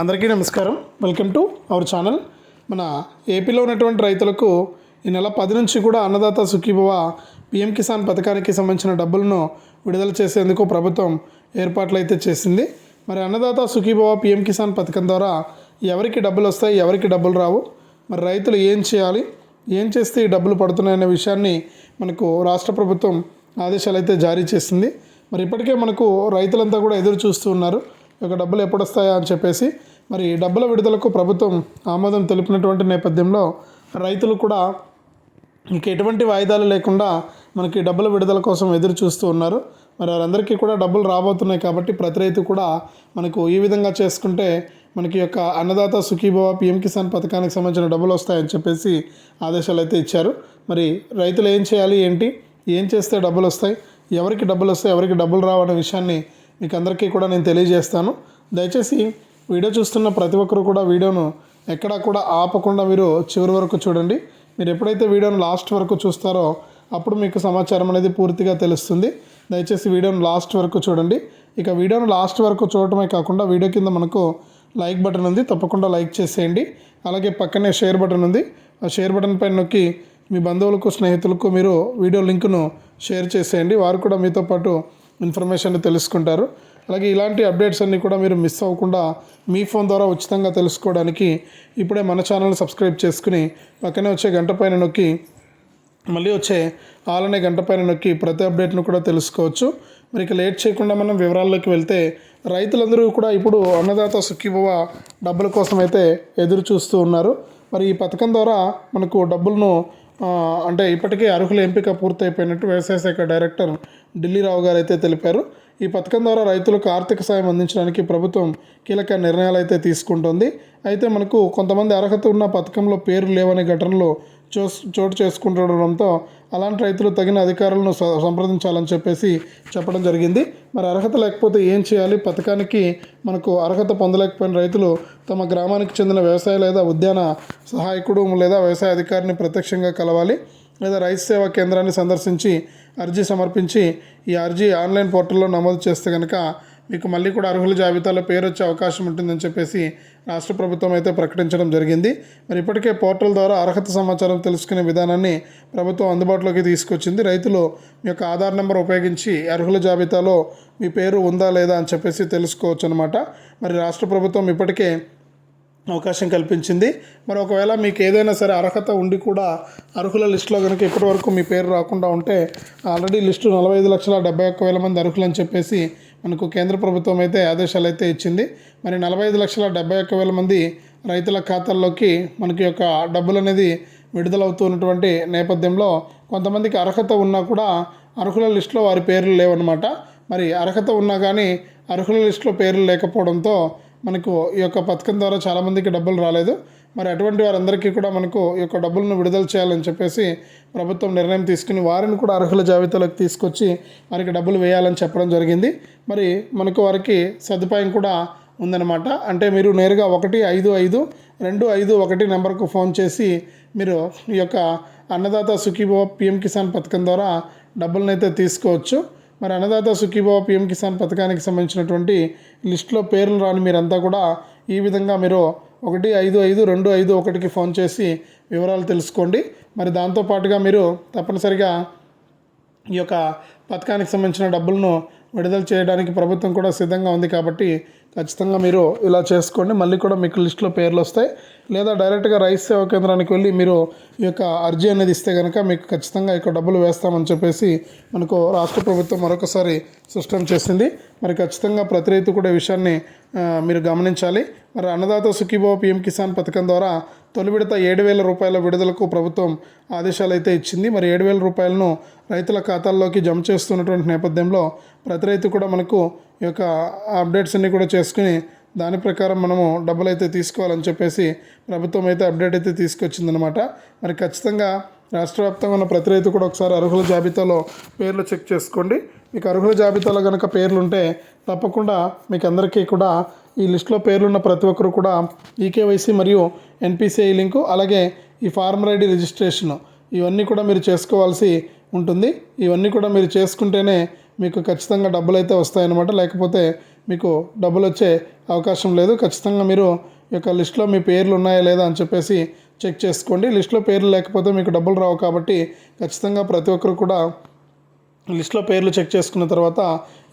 అందరికీ నమస్కారం. Welcome to our channel. మన ఏపీలో ఉన్నటువంటి రైతులకు ఈ నెల పది నుంచి కూడా అన్నదాత సుఖీభవ పిఎం కిసాన్ పథకానికి సంబంధించిన డబ్బులను విడుదల చేసేందుకు ప్రభుత్వం ఏర్పాట్లు అయితే చేసింది. మరి అన్నదాత సుఖీభవ పిఎం కిసాన్ పథకం ద్వారా ఎవరికి డబ్బులు వస్తాయి ఎవరికి డబ్బులు రావు మరి రైతులు ఏం చేయాలి ఏం చేస్తే ఈ డబ్బులు పడుతున్నాయనే విషయాన్ని మనకు రాష్ట్ర ప్రభుత్వం ఆదేశాలు అయితే జారీ చేసింది. మరి ఇప్పటికే మనకు రైతులంతా కూడా ఎదురు చూస్తూ ఉన్నారు. యొక్క డబ్బులు ఎప్పుడు వస్తాయా అని చెప్పేసి మరి డబ్బుల విడుదలకు ప్రభుత్వం ఆమోదం తెలిపినటువంటి నేపథ్యంలో రైతులు కూడా ఇంక ఎటువంటి వాయిదాలు లేకుండా మనకి డబ్బుల విడుదల కోసం ఎదురు చూస్తూ ఉన్నారు. మరి వారందరికీ కూడా డబ్బులు రాబోతున్నాయి కాబట్టి ప్రతి రైతు కూడా మనకు ఈ విధంగా చేసుకుంటే మనకి యొక్క అన్నదాత సుఖీభవ పిఎం కిసాన్ పథకానికి సంబంధించిన డబ్బులు వస్తాయని చెప్పేసి ఆదేశాలు అయితే ఇచ్చారు. మరి రైతులు ఏం చేయాలి ఏంటి ఏం చేస్తే డబ్బులు వస్తాయి ఎవరికి డబ్బులు వస్తాయి ఎవరికి డబ్బులు రావు అనే విషయాన్ని మీకు అందరికీ కూడా నేను తెలియజేస్తాను. దయచేసి వీడియో చూస్తున్న ప్రతి ఒక్కరు కూడా వీడియోను ఎక్కడా కూడా ఆపకుండా మీరు చివరి వరకు చూడండి. మీరు ఎప్పుడైతే వీడియోను లాస్ట్ వరకు చూస్తారో అప్పుడు మీకు సమాచారం అనేది పూర్తిగా తెలుస్తుంది. దయచేసి వీడియోను లాస్ట్ వరకు చూడండి. ఇక వీడియోను లాస్ట్ వరకు చూడటమే కాకుండా వీడియో కింద మనకు లైక్ బటన్ ఉంది. తప్పకుండా లైక్ చేసేయండి. అలాగే పక్కనే షేర్ బటన్ ఉంది. ఆ షేర్ బటన్ పైన నొక్కి మీ బంధువులకు స్నేహితులకు మీరు వీడియో లింకును షేర్ చేసేయండి. వారు కూడా మీతో పాటు ఇన్ఫర్మేషన్ తెలుసుకుంటారు. అలాగే ఇలాంటి అప్డేట్స్ అన్నీ కూడా మీరు మిస్ అవ్వకుండా మీ ఫోన్ ద్వారా ఉచితంగా తెలుసుకోవడానికి ఇప్పుడే మన ఛానల్ సబ్స్క్రైబ్ చేసుకుని పక్కనే వచ్చే గంట పైన నొక్కి మళ్ళీ వచ్చే ఆలనే గంట పైన నొక్కి ప్రతి అప్డేట్ను కూడా తెలుసుకోవచ్చు. మరి ఇక లేట్ చేయకుండా మనం వివరాల్లోకి వెళ్తే రైతులందరూ కూడా ఇప్పుడు అన్నదాత సుఖీభవ డబ్బుల కోసం అయితే ఎదురు చూస్తూ ఉన్నారు. మరి ఈ పథకం ద్వారా మనకు డబ్బులను అంటే ఇప్పటికే అర్హుల ఎంపిక పూర్తయిపోయినట్టు వ్యవసాయ శాఖ డైరెక్టర్ ఢిల్లీరావు గారు అయితే తెలిపారు. ఈ పథకం ద్వారా రైతులకు ఆర్థిక సాయం అందించడానికి ప్రభుత్వం కీలక నిర్ణయాలు అయితే తీసుకుంటుంది. అయితే మనకు కొంతమంది అర్హత ఉన్న పథకంలో పేరు లేవనే ఘటనలు చోటు చేసుకుంటుండడంతో అలాంటి రైతులు తగిన అధికారులను సంప్రదించాలని చెప్పేసి చెప్పడం జరిగింది. మరి అర్హత లేకపోతే ఏం చేయాలి? పథకానికి మనకు అర్హత పొందలేకపోయిన రైతులు తమ గ్రామానికి చెందిన వ్యవసాయ లేదా ఉద్యాన సహాయకుడు లేదా వ్యవసాయ అధికారిని ప్రత్యక్షంగా కలవాలి లేదా రైతు సేవా కేంద్రాన్ని సందర్శించి అర్జీ సమర్పించి ఈ అర్జీ ఆన్లైన్ పోర్టల్లో నమోదు చేస్తే కనుక మీకు మళ్ళీ కూడా అర్హుల జాబితాలో పేరు వచ్చే అవకాశం ఉంటుందని చెప్పేసి రాష్ట్ర ప్రభుత్వం అయితే ప్రకటించడం జరిగింది. మరి ఇప్పటికే పోర్టల్ ద్వారా అర్హత సమాచారం తెలుసుకునే విధానాన్ని ప్రభుత్వం అందుబాటులోకి తీసుకొచ్చింది. రైతులు మీ యొక్క ఆధార్ నెంబర్ ఉపయోగించి అర్హుల జాబితాలో మీ పేరు ఉందా లేదా అని చెప్పేసి తెలుసుకోవచ్చు అనమాట మరి రాష్ట్ర ప్రభుత్వం ఇప్పటికే అవకాశం కల్పించింది. మరి ఒకవేళ మీకు ఏదైనా సరే అర్హత ఉండి కూడా అర్హుల లిస్టులో కనుక ఇప్పటివరకు మీ పేరు రాకుండా ఉంటే ఆల్రెడీ లిస్టు నలభై ఐదు లక్షల డెబ్బై ఒక్క వేల మంది అర్హులు అని చెప్పేసి మనకు కేంద్ర ప్రభుత్వం అయితే ఆదేశాలు అయితే ఇచ్చింది. మరి నలభై ఐదు లక్షల డెబ్బై ఒక్క వేల మంది రైతుల ఖాతాల్లోకి మనకి యొక్క డబ్బులు అనేది విడుదలవుతున్నటువంటి నేపథ్యంలో కొంతమందికి అర్హత ఉన్నా కూడా అర్హుల లిస్టులో వారి పేర్లు లేవన్నమాట. మరి అర్హత ఉన్నా కానీ అర్హుల లిస్టులో పేర్లు లేకపోవడంతో మనకు ఈ యొక్క పథకం ద్వారా చాలామందికి డబ్బులు రాలేదు. మరి అటువంటి వారందరికీ కూడా మనకు ఈ యొక్క డబ్బులను విడుదల చేయాలని చెప్పేసి ప్రభుత్వం నిర్ణయం తీసుకుని వారిని కూడా అర్హుల జాబితాలోకి తీసుకొచ్చి వారికి డబ్బులు వేయాలని చెప్పడం జరిగింది. మరి మనకు వారికి సదుపాయం కూడా ఉందన్నమాట. అంటే మీరు నేరుగా ఒకటి ఐదు ఐదు రెండు ఐదు ఒకటి నెంబర్కు ఫోన్ చేసి మీరు ఈ యొక్క అన్నదాత సుఖీభవ పిఎం కిసాన్ పథకం ద్వారా డబ్బులనైతే అయితే తీసుకోవచ్చు. మరి అన్నదాత సుఖీభవ పిఎం కిసాన్ పథకానికి సంబంధించినటువంటి లిస్టులో పేర్లు రాని మీరంతా కూడా ఈ విధంగా మీరు ఒకటి ఐదు ఐదు రెండు ఐదు ఒకటికి ఫోన్ చేసి వివరాలు తెలుసుకోండి. మరి దాంతోపాటుగా మీరు తప్పనిసరిగా ఈ యొక్క పథకానికి సంబంధించిన డబ్బులను విడుదల చేయడానికి ప్రభుత్వం కూడా సిద్ధంగా ఉంది కాబట్టి ఖచ్చితంగా మీరు ఇలా చేసుకోండి. మళ్ళీ కూడా మీకు లిస్టులో పేర్లు వస్తాయి. లేదా డైరెక్ట్గా రైతు సేవా కేంద్రానికి వెళ్ళి మీరు ఈ యొక్క అర్జీ అనేది ఇస్తే కనుక మీకు ఖచ్చితంగా ఇక డబ్బులు వేస్తామని చెప్పేసి మనకు రాష్ట్ర ప్రభుత్వం మరొకసారి స్పష్టం చేసింది. మరి ఖచ్చితంగా ప్రతి రైతు కూడా ఈ విషయాన్ని మీరు గమనించాలి. మరి అన్నదాత సుఖీభావ పిఎం కిసాన్ పథకం ద్వారా తొలి విడత ఏడు వేల రూపాయల విడుదలకు ప్రభుత్వం ఆదేశాలు అయితే ఇచ్చింది. మరి ఏడు వేల రూపాయలను రైతుల ఖాతాల్లోకి జమ చేస్తున్నటువంటి నేపథ్యంలో ప్రతి రైతు కూడా మనకు యొక్క అప్డేట్స్ అన్నీ కూడా చేసుకుని దాని ప్రకారం మనము డబ్బులు అయితే తీసుకోవాలని చెప్పేసి ప్రభుత్వం అయితే అప్డేట్ అయితే తీసుకొచ్చిందనమాట మరి ఖచ్చితంగా రాష్ట్ర వ్యాప్తంగా ఉన్న ప్రతి రైతు కూడా ఒకసారి అర్హుల జాబితాలో పేర్లు చెక్ చేసుకోండి. మీకు అర్హుల జాబితాలో కనుక పేర్లు ఉంటే తప్పకుండా మీకు అందరికీ కూడా ఈ లిస్టులో పేర్లున్న ప్రతి ఒక్కరు కూడా ఈకేవైసీ మరియు ఎన్పిసిఐ లింకు అలాగే ఈ ఫార్మర్ ఐడి రిజిస్ట్రేషన్ ఇవన్నీ కూడా మీరు చేసుకోవాల్సి ఉంటుంది. ఇవన్నీ కూడా మీరు చేసుకుంటేనే మీకు ఖచ్చితంగా డబ్బులు అయితే వస్తాయన్నమాట. లేకపోతే మీకు డబ్బులు వచ్చే అవకాశం లేదు. ఖచ్చితంగా మీరు ఈ యొక్క లిస్ట్లో మీ పేర్లు ఉన్నాయా లేదా అని చెప్పేసి చెక్ చేసుకోండి. లిస్ట్లో పేర్లు లేకపోతే మీకు డబ్బులు రావు కాబట్టి ఖచ్చితంగా ప్రతి ఒక్కరు కూడా లిస్ట్లో పేర్లు చెక్ చేసుకున్న తర్వాత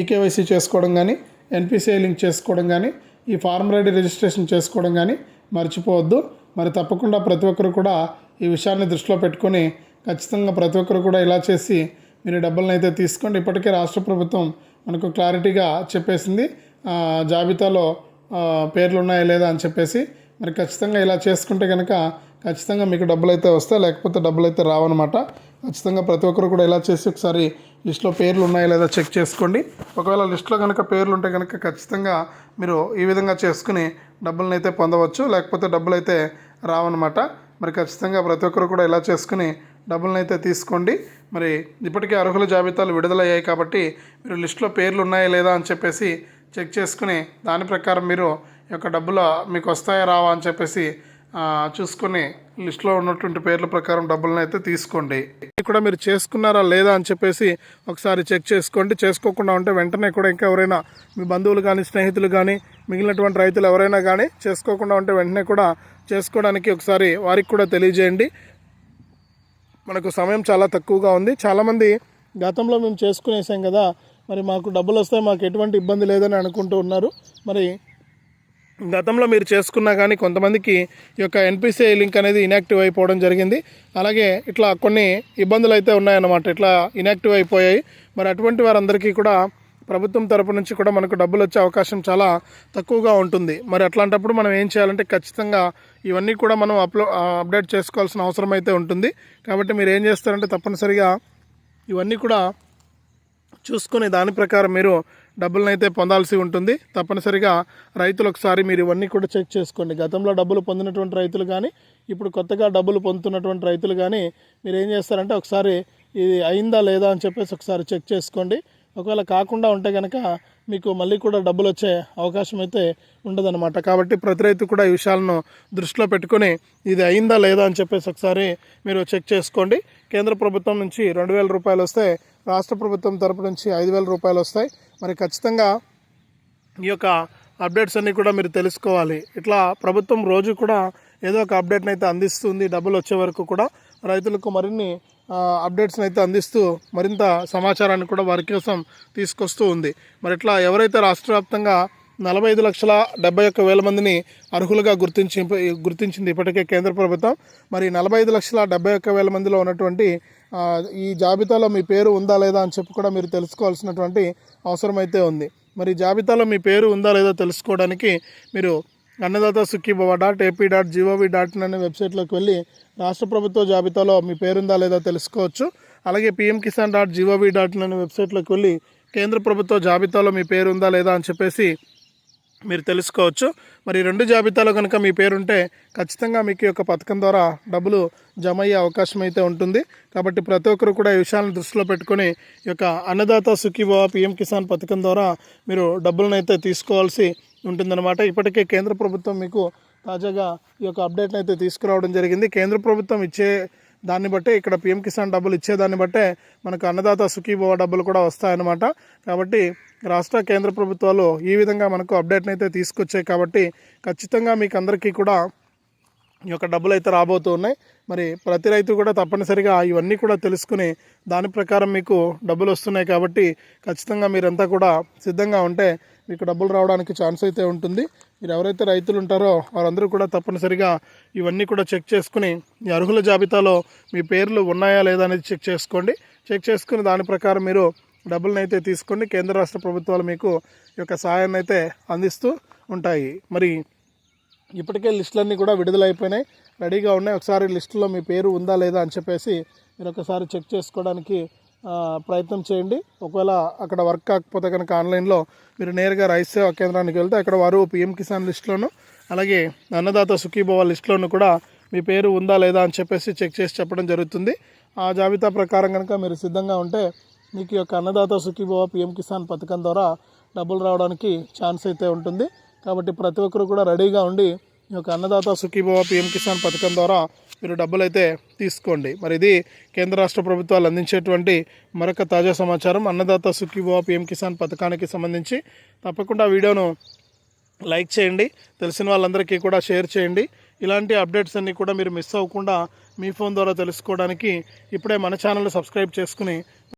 ఈకేవైసీ చేసుకోవడం కానీ ఎన్పిసిఐ లింక్ చేసుకోవడం కానీ ఈ ఫార్మ్ రెడీ రిజిస్ట్రేషన్ చేసుకోవడం కానీ మర్చిపోవద్దు. మరి తప్పకుండా ప్రతి ఒక్కరు కూడా ఈ విషయాన్ని దృష్టిలో పెట్టుకొని ఖచ్చితంగా ప్రతి ఒక్కరు కూడా ఇలా చేసి మీరు డబ్బులను అయితే తీసుకోండి. ఇప్పటికే రాష్ట్ర ప్రభుత్వం మనకు క్లారిటీగా చెప్పేసింది. జాబితాలో పేర్లు ఉన్నాయా లేదా అని చెప్పేసి. మరి ఖచ్చితంగా ఇలా చేసుకుంటే కనుక ఖచ్చితంగా మీకు డబ్బులు అయితే వస్తాయి. లేకపోతే డబ్బులు అయితే రావన్నమాట. ఖచ్చితంగా ప్రతి ఒక్కరు కూడా ఇలా చేసి ఒకసారి లిస్ట్లో పేర్లు ఉన్నాయా లేదా చెక్ చేసుకోండి. ఒకవేళ లిస్ట్లో కనుక పేర్లు ఉంటే కనుక ఖచ్చితంగా మీరు ఈ విధంగా చేసుకుని డబ్బులను అయితే పొందవచ్చు. లేకపోతే డబ్బులు అయితే రావన్నమాట. మరి ఖచ్చితంగా ప్రతి ఒక్కరు కూడా ఇలా చేసుకుని డబ్బులను అయితే తీసుకోండి. మరి ఇప్పటికే అర్హుల జాబితాలు విడుదలయ్యాయి కాబట్టి మీరు లిస్ట్లో పేర్లు ఉన్నాయా లేదా అని చెప్పేసి చెక్ చేసుకుని దాని ప్రకారం మీరు యొక్క డబ్బులు మీకు వస్తాయా రావా అని చెప్పేసి చూసుకొని లిస్ట్లో ఉన్నటువంటి పేర్ల ప్రకారం డబ్బులను అయితే తీసుకోండి. ఇది కూడా మీరు చేసుకున్నారా లేదా అని చెప్పేసి ఒకసారి చెక్ చేసుకోండి. చేసుకోకుండా ఉంటే వెంటనే కూడా ఇంకా ఎవరైనా మీ బంధువులు కానీ స్నేహితులు కానీ మిగిలినటువంటి రైతులు ఎవరైనా కానీ చేసుకోకుండా ఉంటే వెంటనే కూడా చేసుకోవడానికి ఒకసారి వారికి కూడా తెలియజేయండి. మనకు సమయం చాలా తక్కువగా ఉంది. చాలామంది గతంలో మేము చేసుకునేసాం కదా మరి మాకు డబ్బులు వస్తాయి మాకు ఎటువంటి ఇబ్బంది లేదని అనుకుంటూ ఉన్నారు. మరి గతంలో మీరు చేసుకున్నా కానీ కొంతమందికి ఈ యొక్క ఎన్పిసిఐ లింక్ అనేది ఇనాక్టివ్ అయిపోవడం జరిగింది. అలాగే ఇట్లా కొన్ని ఇబ్బందులు అయితే ఉన్నాయన్నమాట. ఇట్లా ఇనాక్టివ్ అయిపోయాయి. మరి అటువంటి వారందరికీ కూడా ప్రభుత్వం తరపు నుంచి కూడా మనకు డబ్బులు వచ్చే అవకాశం చాలా తక్కువగా ఉంటుంది. మరి అట్లాంటప్పుడు మనం ఏం చేయాలంటే ఖచ్చితంగా ఇవన్నీ కూడా మనం అప్లో అప్డేట్ చేసుకోవాల్సిన అవసరం అయితే ఉంటుంది. కాబట్టి మీరు ఏం చేస్తారంటే తప్పనిసరిగా ఇవన్నీ కూడా చూసుకొని దాని ప్రకారం మీరు డబ్బులను అయితే పొందాల్సి ఉంటుంది. తప్పనిసరిగా రైతులు ఒకసారి మీరు ఇవన్నీ కూడా చెక్ చేసుకోండి. గతంలో డబ్బులు పొందినటువంటి రైతులు కానీ ఇప్పుడు కొత్తగా డబ్బులు పొందుతున్నటువంటి రైతులు కానీ మీరు ఏం చేస్తారంటే ఒకసారి ఇది అయిందా లేదా అని చెప్పేసి ఒకసారి చెక్ చేసుకోండి. ఒకవేళ కాకుండా ఉంటే కనుక మీకు మళ్ళీ కూడా డబ్బులు వచ్చే అవకాశం అయితే ఉండదన్నమాట. కాబట్టి ప్రతి రైతు కూడా ఈ విషయాలను దృష్టిలో పెట్టుకొని ఇది అయిందా లేదా అని చెప్పేసి ఒకసారి మీరు చెక్ చేసుకోండి. కేంద్ర ప్రభుత్వం నుంచి రెండు వేల రూపాయలు వస్తే రాష్ట్ర ప్రభుత్వం తరపు నుంచి ఐదు వేల రూపాయలు వస్తాయి. మరి ఖచ్చితంగా ఈ యొక్క అప్డేట్స్ అన్నీ కూడా మీరు తెలుసుకోవాలి. ఇట్లా ప్రభుత్వం రోజు కూడా ఏదో ఒక అప్డేట్ని అయితే అందిస్తుంది డబ్బులు వచ్చే వరకు కూడా. రైతులకు మరిన్ని అప్డేట్స్ని అయితే అందిస్తూ మరింత సమాచారాన్ని కూడా వారి కోసం తీసుకొస్తూ ఉంది. మరి ఇట్లా ఎవరైతే రాష్ట్ర వ్యాప్తంగా నలభై ఐదు లక్షల డెబ్బై ఒక్క వేల మందిని అర్హులుగా గుర్తించి గుర్తించింది ఇప్పటికే కేంద్ర ప్రభుత్వం మరి నలభై ఐదు లక్షల డెబ్బై ఒక్క వేల మందిలో ఉన్నటువంటి ఈ జాబితాలో మీ పేరు ఉందా లేదా అని చెప్పి కూడా మీరు తెలుసుకోవాల్సినటువంటి అవసరం అయితే ఉంది. మరి జాబితాలో మీ పేరు ఉందా లేదా తెలుసుకోవడానికి మీరు Annadata Sukhibhava dot AP dot G O V dot in అనే వెబ్సైట్లోకి వెళ్ళి రాష్ట్ర ప్రభుత్వ జాబితాలో మీ పేరుందా లేదా తెలుసుకోవచ్చు. అలాగే PM Kisan dot G O V dot in అనే వెబ్సైట్లోకి వెళ్ళి కేంద్ర ప్రభుత్వ జాబితాలో మీ పేరుందా లేదా అని చెప్పేసి మీరు తెలుసుకోవచ్చు. మరి రెండు జాబితాలో కనుక మీ పేరుంటే ఖచ్చితంగా మీకు ఈ యొక్క పథకం ద్వారా డబ్బులు జమ అయ్యే అవకాశం అయితే ఉంటుంది. కాబట్టి ప్రతి ఒక్కరు కూడా ఈ విషయాలను దృష్టిలో పెట్టుకొని ఈ యొక్క అన్నదాత సుఖీభవ పిఎం కిసాన్ పథకం ద్వారా మీరు డబ్బులను అయితే తీసుకోవాల్సి ఉంటుందన్నమాట. ఇప్పటికే కేంద్ర ప్రభుత్వం మీకు తాజాగా ఈ యొక్క అప్డేట్ని అయితే తీసుకురావడం జరిగింది. కేంద్ర ప్రభుత్వం ఇచ్చే దాన్ని బట్టే ఇక్కడ పిఎం కిసాన్ డబ్బులు ఇచ్చేదాన్ని బట్టే మనకు అన్నదాత సుఖీభవ డబ్బులు కూడా వస్తాయన్నమాట. కాబట్టి రాష్ట్ర కేంద్ర ప్రభుత్వాలు ఈ విధంగా మనకు అప్డేట్ని అయితే తీసుకొచ్చాయి. కాబట్టి ఖచ్చితంగా మీకు అందరికీ కూడా ఈ యొక్క డబ్బులు అయితే రాబోతున్నాయి మరి ప్రతి రైతు కూడా తప్పనిసరిగా ఇవన్నీ కూడా తెలుసుకుని దాని ప్రకారం మీకు డబ్బులు వస్తున్నాయి కాబట్టి ఖచ్చితంగా మీరంతా కూడా సిద్ధంగా ఉంటే మీకు డబ్బులు రావడానికి ఛాన్స్ అయితే ఉంటుంది. మీరు ఎవరైతే రైతులు ఉంటారో వారందరూ కూడా తప్పనిసరిగా ఇవన్నీ కూడా చెక్ చేసుకుని ఈ అర్హుల జాబితాలో మీ పేర్లు ఉన్నాయా లేదా అనేది చెక్ చేసుకోండి. చెక్ చేసుకుని దాని ప్రకారం మీరు డబ్బులను అయితే తీసుకోండి. కేంద్ర రాష్ట్ర ప్రభుత్వాలు మీకు ఈ యొక్క సహాయాన్ని అయితే అందిస్తూ ఉంటాయి. మరి ఇప్పటికే లిస్టులన్నీ కూడా విడుదలైపోయినాయి. రెడీగా ఉన్నాయి. ఒకసారి లిస్టులో మీ పేరు ఉందా లేదా అని చెప్పేసి మీరు ఒకసారి చెక్ చేసుకోవడానికి ప్రయత్నం చేయండి. ఒకవేళ అక్కడ వర్క్ కాకపోతే కనుక ఆన్లైన్లో మీరు నేరుగా రైతు సేవా కేంద్రానికి వెళ్తే అక్కడ వారు పిఎం కిసాన్ లిస్టులోను అలాగే అన్నదాత సుఖీభవ లిస్టులోను కూడా మీ పేరు ఉందా లేదా అని చెప్పేసి చెక్ చేసి చెప్పడం జరుగుతుంది. ఆ జాబితా ప్రకారం కనుక మీరు సిద్ధంగా ఉంటే మీకు యొక్క అన్నదాత సుఖీభవ పిఎం కిసాన్ పథకం ద్వారా డబ్బులు రావడానికి ఛాన్స్ అయితే ఉంటుంది. కాబట్టి ప్రతి ఒక్కరు కూడా రెడీగా ఉండి ఈ యొక్క అన్నదాత సుఖీభవ పిఎం కిసాన్ పథకం ద్వారా మీరు డబ్బులు అయితే తీసుకోండి. మరి ఇది కేంద్ర రాష్ట్ర ప్రభుత్వాలు అందించేటువంటి మరొక తాజా సమాచారం. అన్నదాత సుఖీభవ పిఎం కిసాన్ పథకానికి సంబంధించి తప్పకుండా వీడియోను లైక్ చేయండి. తెలిసిన వాళ్ళందరికీ కూడా షేర్ చేయండి. ఇలాంటి అప్డేట్స్ అన్నీ కూడా మీరు మిస్ అవ్వకుండా మీ ఫోన్ ద్వారా తెలుసుకోవడానికి ఇప్పుడే మన ఛానల్ సబ్స్క్రైబ్ చేసుకుని